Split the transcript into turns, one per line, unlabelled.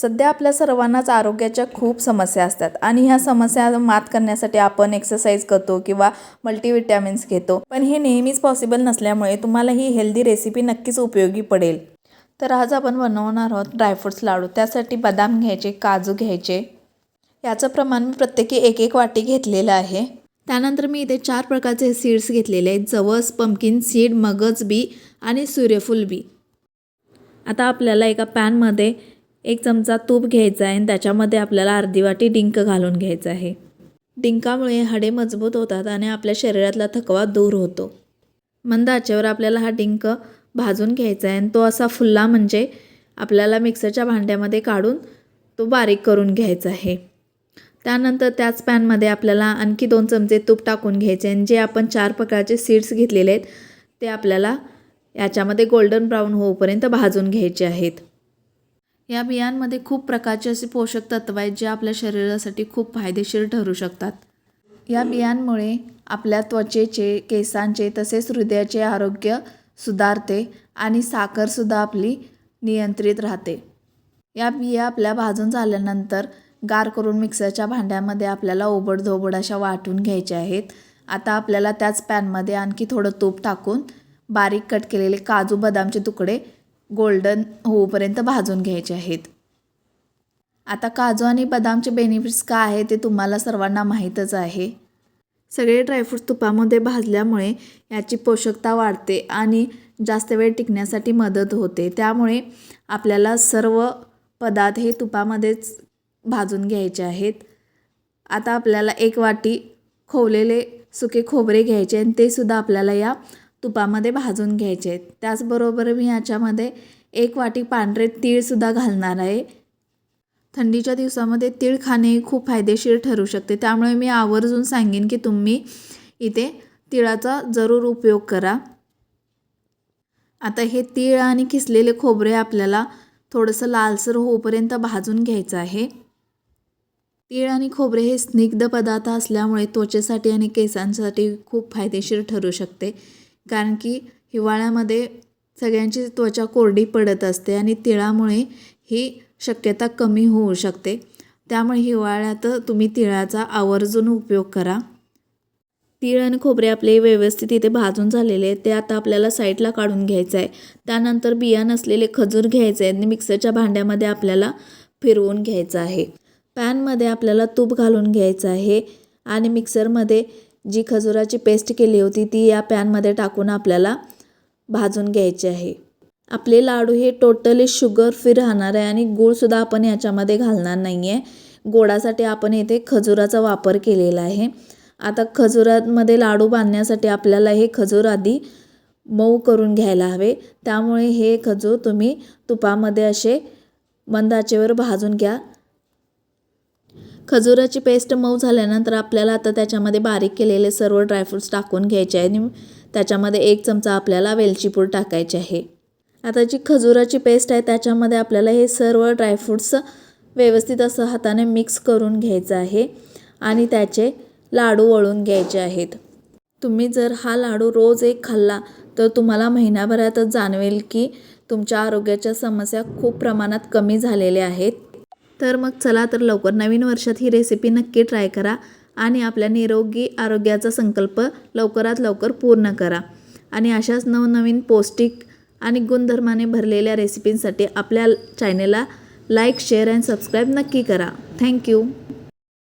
सध्या आपल्या सर्वांनाच आरोग्याच्या खूप समस्या असतात आणि ह्या समस्या मात करण्यासाठी आपण एक्सरसाइज करतो किंवा मल्टीविटॅमिन्स घेतो. पण हे नेहमीच पॉसिबल नसल्यामुळे तुम्हाला ही हेल्दी रेसिपी नक्कीच उपयोगी पडेल. तर आज आपण बनवणार आहोत ड्रायफ्रूट्स लाडू. त्यासाठी बदाम घ्यायचे काजू घ्यायचे. याचं प्रमाण मी प्रत्येकी एक एक वाटी घेतलेलं आहे. त्यानंतर मी इथे चार प्रकारचे सीड्स घेतलेले आहेत. जवस पंपकिन सीड मगज बी आणि सूर्यफूल बी. आता आपल्याला एका पॅनमध्ये एक चमचा तूप घ्यायचा आहे आणि त्याच्यामध्ये आपल्याला अर्धी वाटी डिंक घालून घ्यायचं आहे. डिंकामुळे हाडे मजबूत होतात आणि आपल्या शरीरातला थकवा दूर होतो. मंद आचेवर आपल्याला हा डिंक भाजून घ्यायचा आहे आणि तो असा फुल्ला म्हणजे आपल्याला मिक्सरच्या भांड्यामध्ये काढून तो बारीक करून घ्यायचा आहे. त्यानंतर त्याच पॅनमध्ये आपल्याला आणखी दोन चमचे तूप टाकून घ्यायचे आणि जे आपण चार प्रकारचे सीड्स घेतलेले आहेत ते आपल्याला याच्यामध्ये गोल्डन ब्राऊन होईपर्यंत भाजून घ्यायचे आहेत. या बियांमध्ये खूप प्रकारचे असे पोषक तत्व आहेत जे आपल्या शरीरासाठी खूप फायदेशीर ठरू शकतात. या बियांमुळे आपल्या त्वचेचे केसांचे तसेच हृदयाचे आरोग्य सुधारते आणि साखरसुद्धा आपली नियंत्रित राहते. या बिया आपल्या भाजून झाल्यानंतर गार करून मिक्सरच्या भांड्यामध्ये आपल्याला ओबडधोबड अशा वाटून घ्यायच्या आहेत. आता आपल्याला त्याच पॅनमध्ये आणखी थोडं तूप टाकून बारीक कट केलेले काजू बदामचे तुकडे गोल्डन होऊपर्यंत भाजून घ्यायचे आहेत. आता काजू आणि बदामचे बेनिफिट्स काय आहे ते तुम्हाला सर्वांना माहीतच आहे. सगळे ड्रायफ्रूट्स तुपामध्ये भाजल्यामुळे याची पोषकता वाढते आणि जास्त वेळ टिकण्यासाठी मदत होते. त्यामुळे आपल्याला सर्व पदार्थ हे तुपामध्येच भाजून घ्यायचे आहेत. आता आपल्याला एक वाटी खोवलेले सुके खोबरे घ्यायचे आणि ते सुद्धा आपल्याला या तुपामध्ये भाजून घ्यायचे. आहेत त्याचबरोबर मी याच्यामध्ये एक वाटी पांढरे तीळसुद्धा घालणार आहे. थंडीच्या दिवसामध्ये तीळ खाणे खूप फायदेशीर ठरू शकते. त्यामुळे मी आवर्जून सांगेन की तुम्ही इथे तिळाचा जरूर उपयोग करा. आता हे तीळ आणि किसलेले खोबरे आपल्याला थोडंसं लालसर होऊपर्यंत भाजून घ्यायचं आहे. तीळ आणि खोबरे हे स्निग्ध पदार्थ असल्यामुळे त्वचेसाठी आणि केसांसाठी खूप फायदेशीर ठरू शकते. कारण की हिवाळ्यामध्ये सगळ्यांची त्वचा कोरडी पडत असते आणि तिळामुळे ही शक्यता कमी होऊ शकते. त्यामुळे हिवाळ्यात तुम्ही तिळाचा आवर्जून उपयोग करा. तीळ आणि खोबरे आपले व्यवस्थित इथे भाजून झालेले आहेत. ते आता आपल्याला साईडला काढून घ्यायचं आहे त्यानंतर बिया नसलेले खजूर घ्यायचे आहेत आणि मिक्सरच्या भांड्यामध्ये आपल्याला फिरवून घ्यायचं आहे. पॅनमध्ये आपल्याला तूप घालून घ्यायचं आहे आणि मिक्सरमध्ये जी खजुराची पेस्ट केली होती ती या पॅनमध्ये टाकून आपल्याला भाजून घ्यायचे आहे. आपले लाडू हे टोटली शुगर फ्री राहणार आहे आणि गूळसुद्धा आपण याच्यामध्ये घालणार नाही आहे गोडासाठी आपण येथे खजुराचा वापर केलेला आहे. आता खजुरामध्ये लाडू बांधण्यासाठी आपल्याला हे खजूर आधी मऊ करून घ्यायला हवे. त्यामुळे हे खजूर तुम्ही तुपामध्ये असे मंदाचेवर भाजून घ्या. खजुराची पेस्ट मऊ झाल्यानंतर आपल्याला आता त्याच्यामध्ये बारीक केलेले सर्व ड्रायफ्रूट्स टाकून घ्यायचे आहे आणि त्याच्यामध्ये एक चमचा आपल्याला वेलचीपूर टाकायची आहे. आता जी खजुराची पेस्ट आहे त्याच्यामध्ये आपल्याला हे सर्व ड्रायफ्रूट्स व्यवस्थित असं हाताने मिक्स करून घ्यायचं आहे. आणि त्याचे लाडू वळून घ्यायचे आहेत. तुम्ही जर हा लाडू रोज एक खाल्ला तर तुम्हाला महिन्याभरातच जाणवेल की तुमच्या आरोग्याच्या समस्या खूप प्रमाणात कमी झालेल्या आहेत. तर मग चला तर लवकर नवीन वर्षात ही रेसिपी नक्की ट्राय करा आणि आपल्या निरोगी आरोग्याचा संकल्प लवकरात लवकर पूर्ण करा. आणि अशाच नवनवीन पौष्टिक आणि गुणधर्माने भरलेल्या रेसिपींसाठी आपल्या चॅनेलला लाईक शेअर अँड सबस्क्राईब नक्की करा. थँक्यू